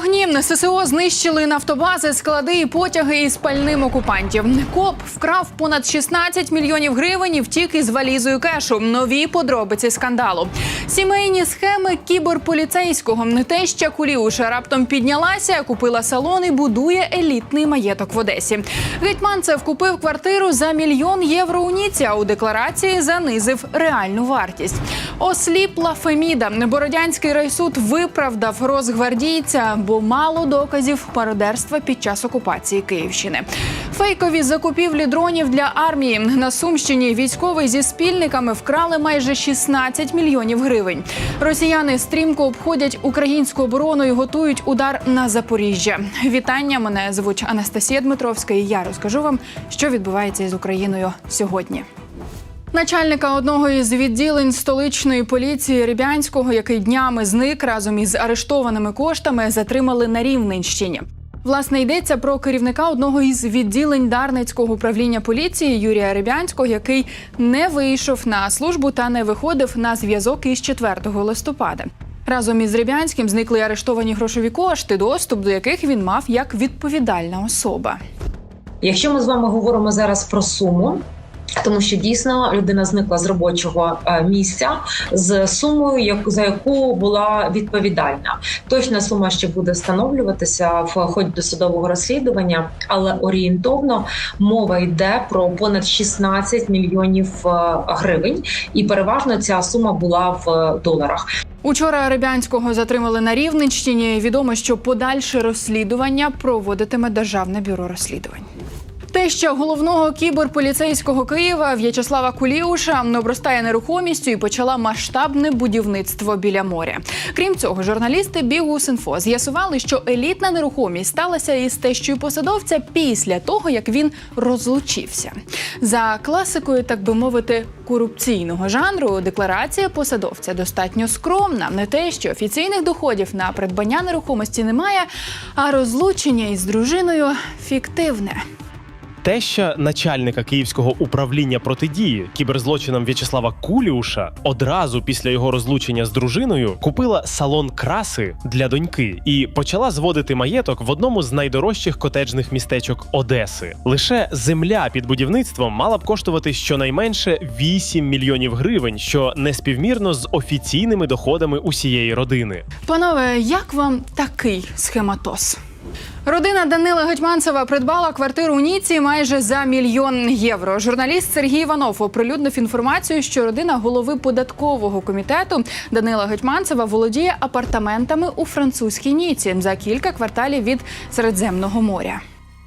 вогні ССО знищили нафтобази, склади і потяги із пальним окупантів. Коп вкрав понад 16 мільйонів гривень і втік із валізою кешу. Нові подробиці скандалу. Сімейні схеми кіберполіцейського. Теща Куліуша раптом піднялася, купила салон і будує елітний маєток в Одесі. Гетьманцев купив квартиру за мільйон євро у Ніці, а у декларації занизив реальну вартість. Осліпла Феміда. Бородянський райсуд виправдав розгвардійця, бо мало доказів мародерства під час окупації Київщини. Фейкові закупівлі дронів для армії на Сумщині військовий зі спільниками вкрали майже 16 мільйонів гривень. Росіяни стрімко обходять українську оборону і готують удар на Запоріжжя. Вітання. Мене звуть Анастасія Дмитровська. І я розкажу вам, що відбувається із Україною сьогодні. Начальника одного із відділень столичної поліції Рібянського, який днями зник разом із арештованими коштами, затримали на Рівненщині. Власне, йдеться про керівника одного із відділень Дарницького управління поліції Юрія Рибянського, який не вийшов на службу та не виходив на зв'язок із 4 листопада. Разом із Рибянським зникли арештовані грошові кошти, доступ до яких він мав як відповідальна особа. Якщо ми з вами говоримо зараз про суму. Тому що дійсно людина зникла з робочого е, місця з сумою, яку за яку була відповідальна. Точна сума ще буде встановлюватися в ході досудового розслідування, але орієнтовно мова йде про понад 16 мільйонів е, гривень, і переважно ця сума була в доларах. Учора Рибянського затримали на Рівненщині. Відомо, що подальше розслідування проводитиме Державне бюро розслідувань. Теща головного кіберполіцейського Києва В'ячеслава Куліуша обростає нерухомістю і почала масштабне будівництво біля моря. Крім цього, журналісти Бігус.Інфо з'ясували, що елітна нерухомість сталася із тещою посадовця після того, як він розлучився. За класикою, так би мовити, корупційного жанру, декларація посадовця достатньо скромна. Не те, що офіційних доходів на придбання нерухомості немає, а розлучення із дружиною фіктивне. Теща начальника київського управління протидії кіберзлочинам В'ячеслава Куліуша одразу після його розлучення з дружиною купила салон краси для доньки і почала зводити маєток в одному з найдорожчих котеджних містечок Одеси. Лише земля під будівництвом мала б коштувати щонайменше 8 мільйонів гривень, що неспівмірно з офіційними доходами усієї родини. Панове, як вам такий схематоз? Родина Данила Гетьманцева придбала квартиру у Ніці майже за мільйон євро. Журналіст Сергій Іванов оприлюднив інформацію, що родина голови податкового комітету Данила Гетьманцева володіє апартаментами у французькій Ніці за кілька кварталів від Середземного моря.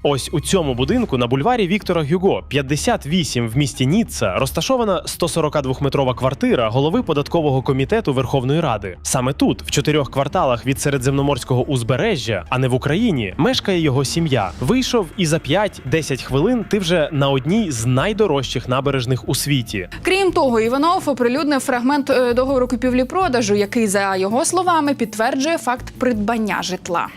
Ось у цьому будинку на бульварі Віктора Гюго, 58 в місті Ніцца, розташована 142-метрова квартира голови податкового комітету Верховної Ради. Саме тут, в чотирьох кварталах від середземноморського узбережжя, а не в Україні, мешкає його сім'я. Вийшов і за 5-10 хвилин ти вже на одній з найдорожчих набережних у світі. Крім того, Іванов оприлюднив фрагмент е, договору купівлі-продажу, який, за його словами, підтверджує факт придбання житла.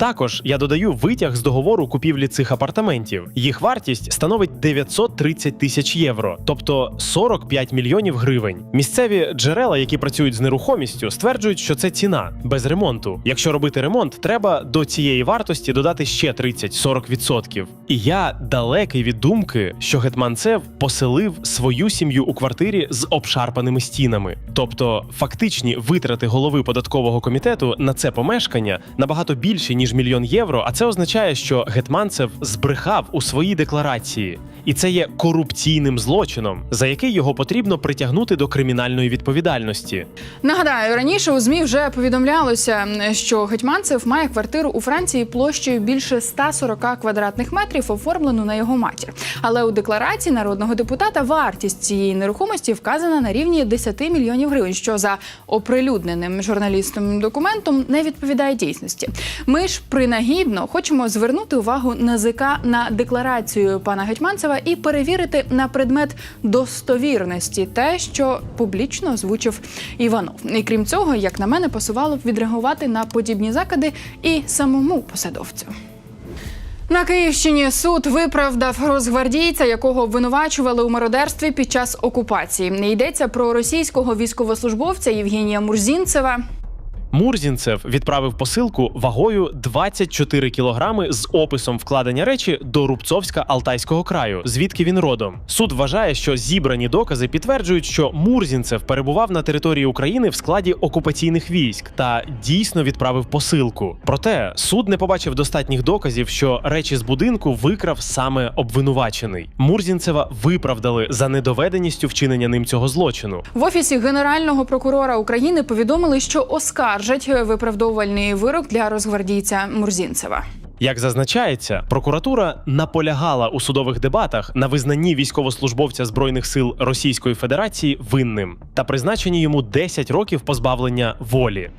Також я додаю витяг з договору купівлі цих апартаментів. Їх вартість становить 930 тисяч євро, тобто 45 мільйонів гривень. Місцеві джерела, які працюють з нерухомістю, стверджують, що це ціна без ремонту. Якщо робити ремонт, треба до цієї вартості додати ще 30-40%. І я далекий від думки, що Гетманцев поселив свою сім'ю у квартирі з обшарпаними стінами. Тобто фактичні витрати голови податкового комітету на це помешкання набагато більші ніж мільйон євро. А це означає, що Гетманцев збрехав у своїй декларації, і це є корупційним злочином, за який його потрібно притягнути до кримінальної відповідальності. Нагадаю, раніше у змі вже повідомлялося, що Гетьманцев має квартиру у Франції площею більше 140 квадратних метрів, оформлену на його матір. Але у декларації народного депутата вартість цієї нерухомості вказана на рівні 10 мільйонів гривень, що за оприлюдненим журналістом документом не відповідає дійсності. Ми ж принагідно хочемо звернути увагу НАЗК на декларацію пана Гетьманцева і перевірити на предмет достовірності те, що публічно озвучив Іванов. І крім цього, як на мене, пасувало б відреагувати на подібні закиди і самому посадовцю. На Київщині суд виправдав розгвардійця, якого обвинувачували у мародерстві під час окупації. Йдеться про російського військовослужбовця Євгенія Мурзінцева. Мурзінцев відправив посилку вагою 24 кілограми з описом вкладення речі до Рубцовська Алтайського краю, звідки він родом. Суд вважає, що зібрані докази підтверджують, що Мурзінцев перебував на території України в складі окупаційних військ та дійсно відправив посилку. Проте суд не побачив достатніх доказів, що речі з будинку викрав саме обвинувачений. Мурзінцева виправдали за недоведеністю вчинення ним цього злочину. В офісі генерального прокурора України повідомили, що оскаржать виправдовувальний вирок для розгвардійця Мурзінцева. Як зазначається, прокуратура наполягала у судових дебатах на визнанні військовослужбовця збройних сил Російської Федерації винним та призначенні йому 10 років позбавлення волі.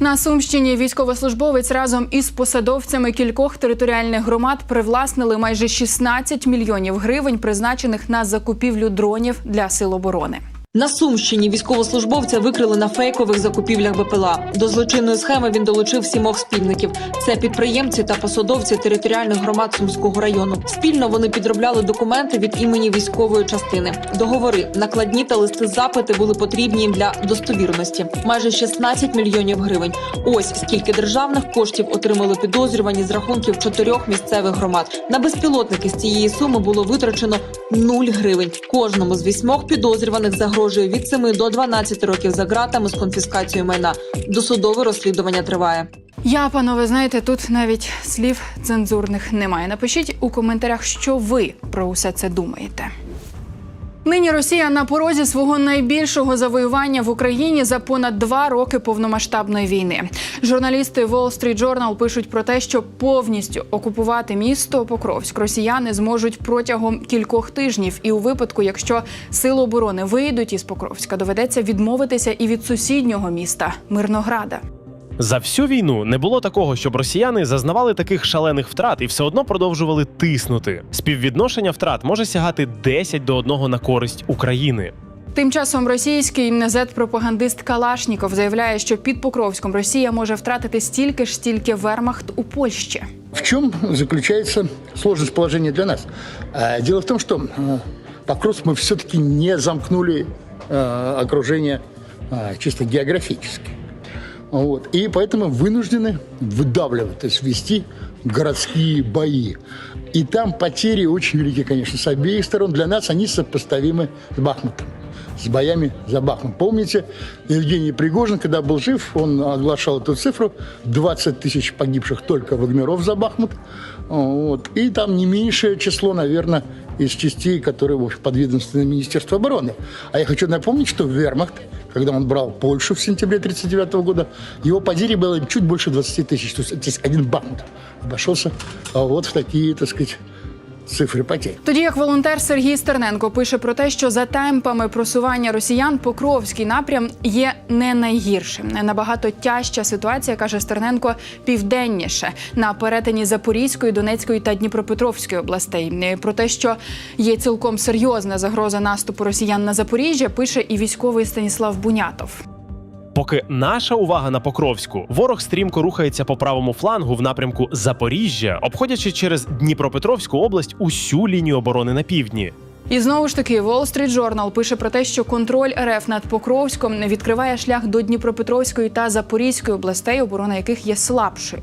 На Сумщині військовослужбовець разом із посадовцями кількох територіальних громад привласнили майже 16 мільйонів гривень, призначених на закупівлю дронів для сил оборони. На Сумщині військовослужбовця викрили на фейкових закупівлях БПЛА. До злочинної схеми він долучив сімох спільників. Це підприємці та посадовці територіальних громад Сумського району. Спільно вони підробляли документи від імені військової частини. Договори, накладні та листи запити були потрібні їм для достовірності. Майже 16 мільйонів гривень. Ось скільки державних коштів отримали підозрювані з рахунків чотирьох місцевих громад. На безпілотники з цієї суми було витрачено 0 гривень. Кожному з вісьмох підозрюваних загрожує від 7 до 12 років за ґратами з конфіскацією майна. Досудове розслідування триває. Я, панове, знаєте, тут навіть слів цензурних немає. Напишіть у коментарях, що ви про усе це думаєте. Нині Росія на порозі свого найбільшого завоювання в Україні за понад два роки повномасштабної війни. Журналісти Wall Street Journal пишуть про те, що повністю окупувати місто Покровськ росіяни зможуть протягом кількох тижнів. І у випадку, якщо сили оборони вийдуть із Покровська, доведеться відмовитися і від сусіднього міста Мирнограда. За всю війну не було такого, щоб росіяни зазнавали таких шалених втрат і все одно продовжували тиснути. Співвідношення втрат може сягати 10 до 1 на користь України. Тим часом російський зет-пропагандист Калашніков заявляє, що під Покровськом Росія може втратити стільки ж, стільки вермахт у Польщі. В чем заключается сложность положения для нас? Э, Дело в том, что э, Покровск мы все-таки не замкнули э, окружение э, чисто географически. Вот. И поэтому вынуждены выдавливать, то есть вести городские бои. И там потери очень велики, конечно, с обеих сторон. Для нас они сопоставимы с Бахмутом с боями за Бахмут. Помните, Евгений Пригожин, когда был жив, он оглашал эту цифру 20 тысяч погибших только вагнеров за Бахмут. Вот. И там не меньшее число, наверное, из частей, которые в общем, подведомственны Министерству обороны. А я хочу напомнить, что Вермахт, когда он брал Польшу в сентябре 1939 года, его потери было чуть больше 20 тысяч. То есть один банк обошелся вот в такие, так сказать, цифры потерь. Тоді як волонтер Сергій Стерненко пише про те, що за темпами просування росіян Покровський напрям є не найгіршим. Набагато тяжча ситуація, каже Стерненко, південніше на перетині Запорізької, Донецької та Дніпропетровської областей. Про те, що є цілком серйозна загроза наступу росіян на Запоріжжя, пише і військовий Станіслав Бунятов. Поки наша увага на Покровську, ворог стрімко рухається по правому флангу в напрямку Запоріжжя, обходячи через Дніпропетровську область усю лінію оборони на півдні. І знову ж таки, Wall Street Journal пише про те, що контроль РФ над Покровськом відкриває шлях до Дніпропетровської та Запорізької областей, оборона яких є слабшою.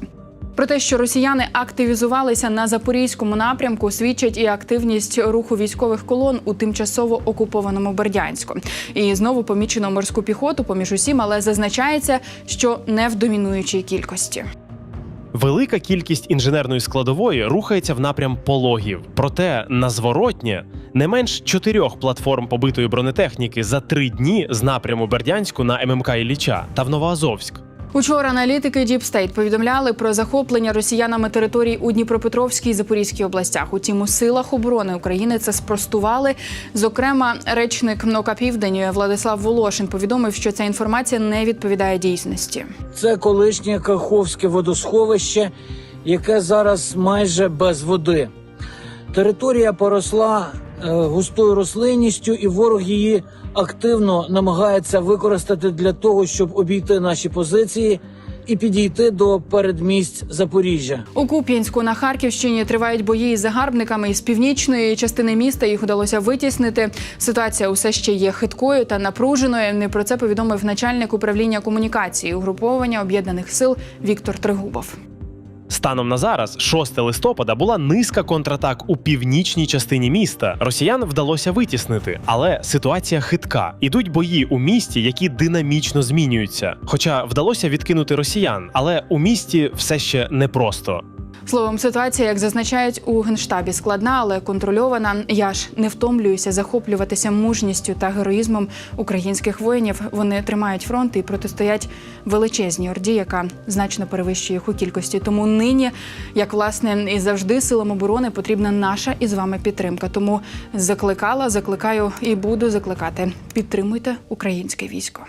Про те, що росіяни активізувалися на запорізькому напрямку, свідчить і активність руху військових колон у тимчасово окупованому Бердянську. І знову помічено морську піхоту поміж усім, але зазначається, що не в домінуючій кількості. Велика кількість інженерної складової рухається в напрям пологів. Проте на зворотнє не менш чотирьох платформ побитої бронетехніки за три дні з напряму Бердянську на ММК Ілліча та в Новоазовськ. Учора аналітики Deep State повідомляли про захоплення росіянами територій у Дніпропетровській і Запорізькій областях. Утім, у силах оборони України це спростували. Зокрема, речник МНОКа Південь Владислав Волошин повідомив, що ця інформація не відповідає дійсності. Це колишнє Каховське водосховище, яке зараз майже без води. Територія поросла густою рослинністю, і ворог її активно намагається використати для того, щоб обійти наші позиції і підійти до передмість Запоріжжя. У Куп'янську на Харківщині тривають бої із загарбниками із північної частини міста. Їх вдалося витіснити. Ситуація усе ще є хиткою та напруженою. Не про це повідомив начальник управління комунікації угруповання об'єднаних сил Віктор Тригубов. Станом на зараз, 6 листопада, була низка контратак у північній частині міста. Росіян вдалося витіснити, але ситуація хитка. Ідуть бої у місті, які динамічно змінюються. Хоча вдалося відкинути росіян, але у місті все ще непросто. Словом, ситуація, як зазначають у генштабі, складна, але контрольована. Я ж не втомлююся захоплюватися мужністю та героїзмом українських воїнів. Вони тримають фронт і протистоять величезній орді, яка значно перевищує їх у кількості. Тому нині, як власне і завжди, силам оборони потрібна наша із вами підтримка. Тому закликала, закликаю і буду закликати. Підтримуйте українське військо.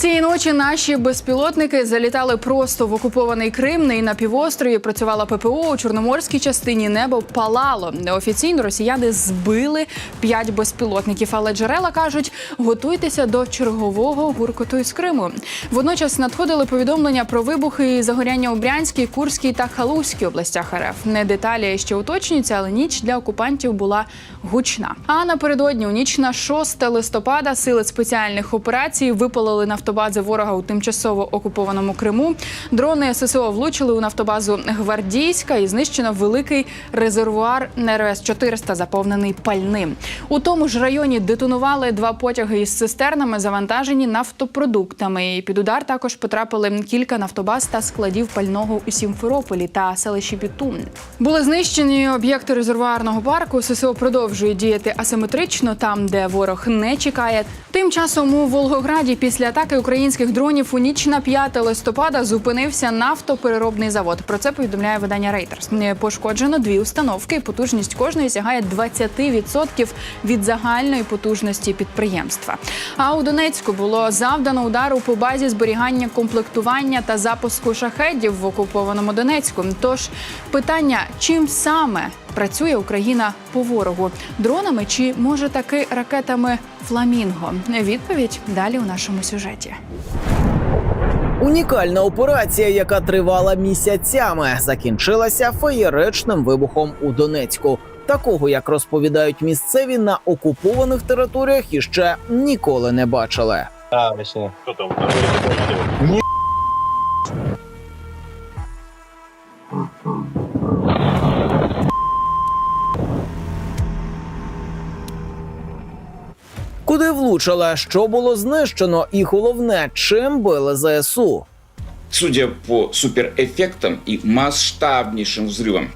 Цієї ночі наші безпілотники залітали просто в окупований Крим. Не і на півострові працювала ППО у чорноморській частині. Небо палало. Неофіційно росіяни збили п'ять безпілотників, але джерела кажуть, готуйтеся до чергового гуркоту із Криму. Водночас надходили повідомлення про вибухи і загоряння у Брянській, Курській та Халузькій областях РФ. Не деталі ще уточнюються, але ніч для окупантів була гучна. А напередодні у ніч на 6 листопада сили спеціальних операцій випалили нафтобази ворога у тимчасово окупованому Криму. Дрони ССО влучили у нафтобазу Гвардійська і знищено великий резервуар РС 400 заповнений пальним. У тому ж районі детонували два потяги із цистернами, завантажені нафтопродуктами. І під удар також потрапили кілька нафтобаз та складів пального у Сімферополі та селищі Бітун. Були знищені об'єкти резервуарного парку. ССО продовжує діяти асиметрично там, де ворог не чекає. Тим часом у Волгограді після атаки українських дронів у ніч на 5 листопада зупинився нафтопереробний завод. Про це повідомляє видання Reuters. Пошкоджено дві установки. Потужність кожної сягає 20% від загальної потужності підприємства. А у Донецьку було завдано удару по базі зберігання комплектування та запуску шахедів в окупованому Донецьку. Тож питання, чим саме працює Україна по ворогу дронами чи може таки ракетами Фламінго? Відповідь далі у нашому сюжеті. Унікальна операція, яка тривала місяцями, закінчилася феєричним вибухом у Донецьку. Такого, як розповідають місцеві на окупованих територіях, іще ніколи не бачили. Куди влучила, що було знищено, і головне, чим били ЗСУ. Судя по суперэффектам и масштабнейшим взрывам,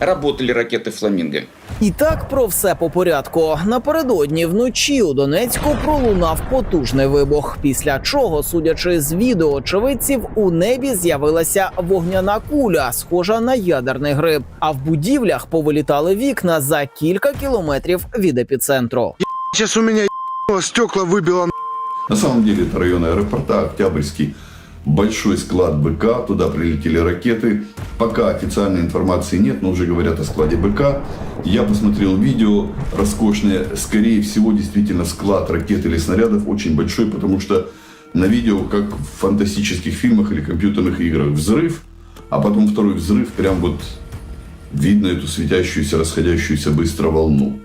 работали ракеты «Фламинго». І так про все по порядку. Напередодні вночі у Донецьку пролунав потужний вибух. Після чого, судячи з відео очевидців, у небі з'явилася вогняна куля, схожа на ядерний гриб. А в будівлях повилітали вікна за кілька кілометрів від епіцентру. Сейчас у меня ебануло, стекла выбило. На самом деле это район аэропорта, Октябрьский, большой склад БК, туда прилетели ракеты. Пока официальной информации нет, но уже говорят о складе БК. Я посмотрел видео роскошное. Скорее всего, действительно, склад ракет или снарядов очень большой, потому что на видео, как в фантастических фильмах или компьютерных играх, взрыв, а потом второй взрыв, прям вот видно эту светящуюся, расходящуюся быстро волну.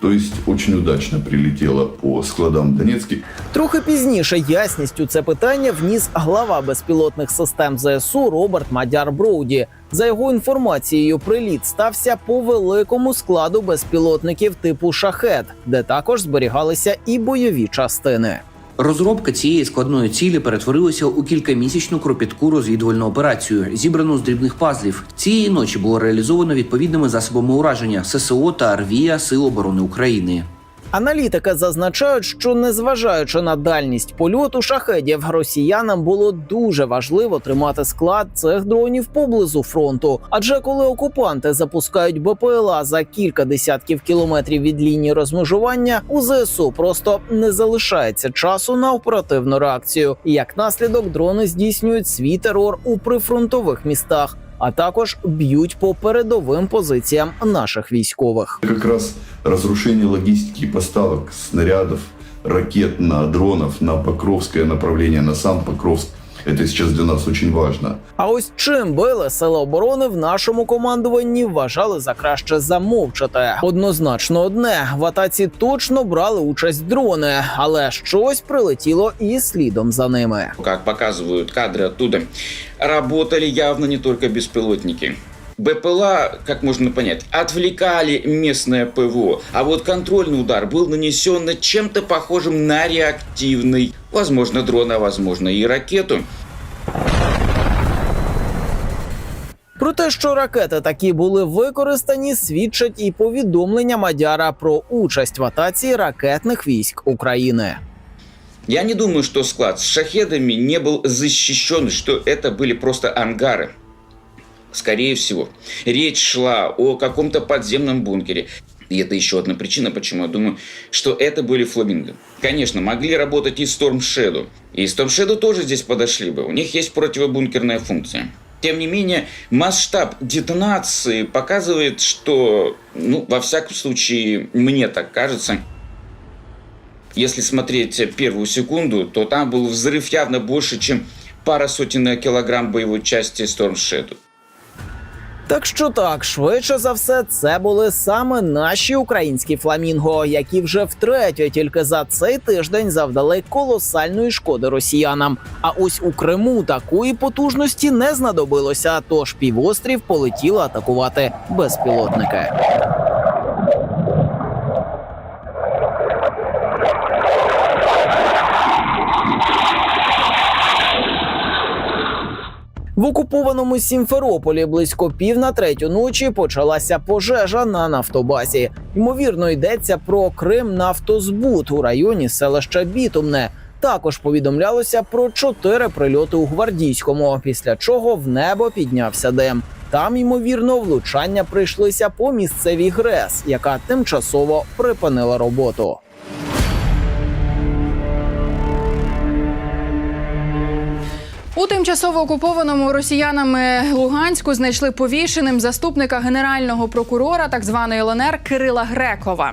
То есть очень удачно прилетело по складам Донецьки. Трохи пізніше ясність у це питання вніс глава безпілотних систем ЗСУ Роберт Мадяр Броуді. За його інформацією, приліт стався по великому складу безпілотників типу шахет, де також зберігалися і бойові частини. Розробка цієї складної цілі перетворилася у кількамісячну кропітку розвідувальну операцію, зібрану з дрібних пазлів. Цієї ночі було реалізовано відповідними засобами ураження ССО та РВІА Сил оборони України. Аналітики зазначають, що незважаючи на дальність польоту шахедів, росіянам було дуже важливо тримати склад цих дронів поблизу фронту. Адже коли окупанти запускають БПЛА за кілька десятків кілометрів від лінії розмежування, у ЗСУ просто не залишається часу на оперативну реакцію. І як наслідок, дрони здійснюють свій терор у прифронтових містах. А також б'ють по передовим позиціям наших військових. Якраз розрушення логістики поставок снарядів, ракет на дронів на Покровське направлення, на сам Покровск. Это сейчас для нас очень важно. А ось чим били сили оборони в нашому командуванні вважали за краще замовчати. Однозначно одне в атаці точно брали участь дрони, але щось прилетіло і слідом за ними. Как показывают кадры оттуда, работали явно не только беспилотники. БПЛА, как можно понять, отвлекали местное ПВО, а вот контрольный удар был нанесен на чем-то похожим на реактивный, возможно, дрон, а возможно и ракету. Про те, що ракети такі були використані, свідчать і повідомлення Мадяра про участь в атаці ракетних військ України. Я не думаю, что склад с шахедами не был защищен, что это были просто ангары. Скорее всего, речь шла о каком-то подземном бункере. И это еще одна причина, почему я думаю, что это были фламинго. Конечно, могли работать и Storm Shadow. И Storm Shadow тоже здесь подошли бы. У них есть противобункерная функция. Тем не менее, масштаб детонации показывает, что, ну, во всяком случае, мне так кажется, если смотреть первую секунду, то там был взрыв явно больше, чем пара сотен килограмм боевой части Storm Shadow. Так що так, швидше за все, це були саме наші українські фламінго, які вже втретє тільки за цей тиждень завдали колосальної шкоди росіянам. А ось у Криму такої потужності не знадобилося, тож півострів полетіла атакувати безпілотники. В окупованому Сімферополі близько пів на третю ночі почалася пожежа на нафтобазі. Ймовірно, йдеться про Крим нафтозбут у районі селища Бітумне. Також повідомлялося про чотири прильоти у гвардійському, після чого в небо піднявся дим. Там, ймовірно, влучання прийшлися по місцевій ГРЕС, яка тимчасово припинила роботу. У тимчасово окупованому росіянами Луганську знайшли повішеним заступника генерального прокурора так званої ЛНР Кирила Грекова.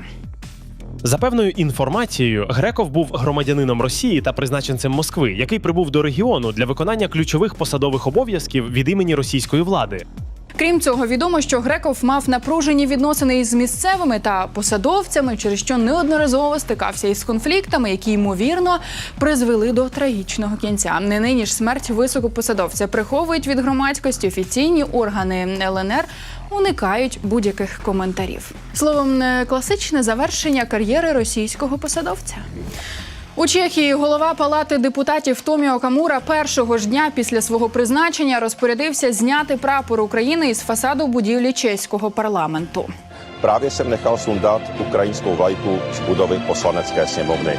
За певною інформацією, Греков був громадянином Росії та призначенцем Москви, який прибув до регіону для виконання ключових посадових обов'язків від імені російської влади. Крім цього, відомо, що Греков мав напружені відносини із місцевими та посадовцями, через що неодноразово стикався із конфліктами, які ймовірно призвели до трагічного кінця. Не нині ж смерть високопосадовця приховують від громадськості офіційні органи ЛНР. Уникають будь-яких коментарів. Словом, не класичне завершення кар'єри російського посадовця. У Чехії голова палати депутатів Томіо Камура першого ж дня після свого призначення розпорядився зняти прапор України із фасаду будівлі чеського парламенту. Právě jsem нехав сундат українську вайку з будови посланецької sněmovny.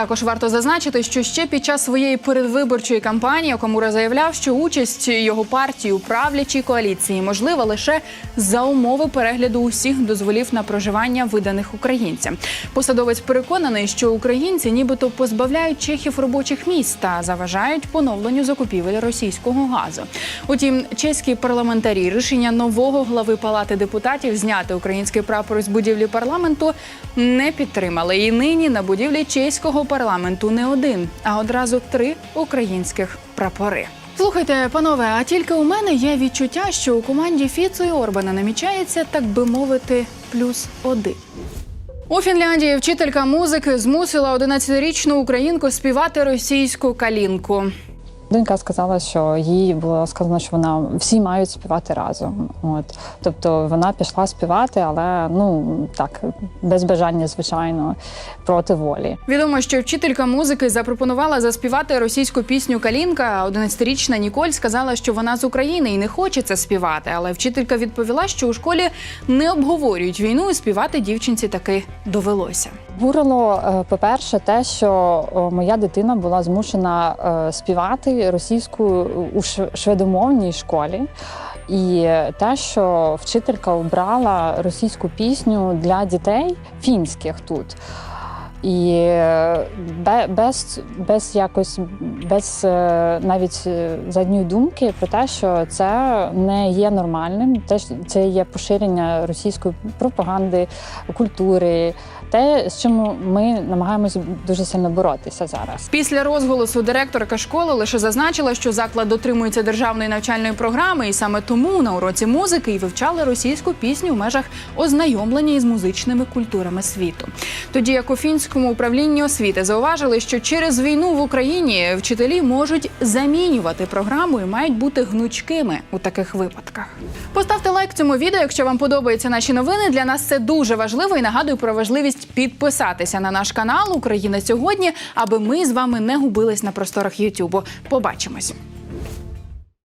Також варто зазначити, що ще під час своєї передвиборчої кампанії Камура заявляв, що участь його партії у правлячій коаліції можлива лише за умови перегляду усіх дозволів на проживання виданих українцям. Посадовець переконаний, що українці нібито позбавляють чехів робочих місць та заважають поновленню закупівель російського газу. Утім, чеські парламентарі рішення нового глави палати депутатів зняти український прапор з будівлі парламенту не підтримали. І нині на будівлі чеського парламенту не один, а одразу три українських прапори. Слухайте, панове, а тільки у мене є відчуття, що у команді Фіцу і Орбана намічається, так би мовити, плюс один. У Фінляндії вчителька музики змусила 11-річну українку співати російську калінку. Донька сказала, що їй було сказано, що вона всі мають співати разом. От тобто вона пішла співати, але ну так без бажання, звичайно, проти волі. Відомо, що вчителька музики запропонувала заспівати російську пісню Калінка. а 11-річна Ніколь сказала, що вона з України і не хоче це співати. Але вчителька відповіла, що у школі не обговорюють війну, і співати дівчинці таки довелося. Бурило, е, по-перше, те, що моя дитина була змушена е, співати російською у шведомовній школі. І те, що вчителька обрала російську пісню для дітей фінських тут. І е, без, без якось без е, навіть е, задньої думки про те, що це не є нормальним, це є поширення російської пропаганди, культури, те, з чим ми намагаємося дуже сильно боротися зараз. Після розголосу директорка школи лише зазначила, що заклад дотримується державної навчальної програми, і саме тому на уроці музики і вивчали російську пісню в межах ознайомлення із музичними культурами світу. Тоді як у фінському управлінні освіти зауважили, що через війну в Україні вчителі можуть замінювати програму і мають бути гнучкими у таких випадках. Поставте лайк цьому відео, якщо вам подобаються наші новини. Для нас це дуже важливо і нагадую про важливість підписатися на наш канал Україна сьогодні, аби ми з вами не губились на просторах Ютубу. Побачимось.